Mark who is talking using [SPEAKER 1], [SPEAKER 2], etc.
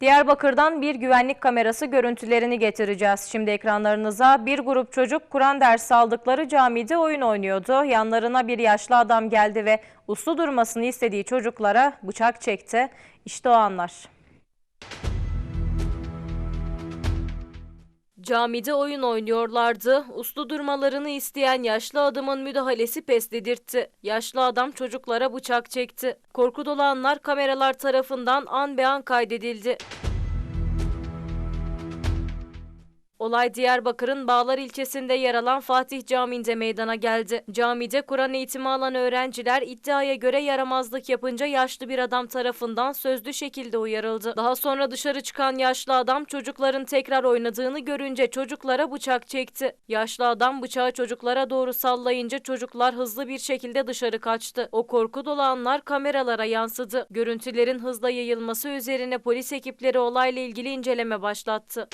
[SPEAKER 1] Diyarbakır'dan bir güvenlik kamerası görüntülerini getireceğiz. Şimdi ekranlarınıza bir grup çocuk Kur'an dersi aldıkları camide oyun oynuyordu. Yanlarına bir yaşlı adam geldi ve uslu durmasını istediği çocuklara bıçak çekti. İşte o anlar. Camide oyun oynuyorlardı. Uslu durmalarını isteyen yaşlı adamın müdahalesi pes dedirtti. Yaşlı adam çocuklara bıçak çekti. Korku dolu anlar kameralar tarafından an be an kaydedildi. Olay Diyarbakır'ın Bağlar ilçesinde yer alan Fatih Camii'nde meydana geldi. Camide Kur'an eğitimi alan öğrenciler iddiaya göre yaramazlık yapınca yaşlı bir adam tarafından sözlü şekilde uyarıldı. Daha sonra dışarı çıkan yaşlı adam çocukların tekrar oynadığını görünce çocuklara bıçak çekti. Yaşlı adam bıçağı çocuklara doğru sallayınca çocuklar hızlı bir şekilde dışarı kaçtı. O korku dolu anlar kameralara yansıdı. Görüntülerin hızla yayılması üzerine polis ekipleri olayla ilgili inceleme başlattı.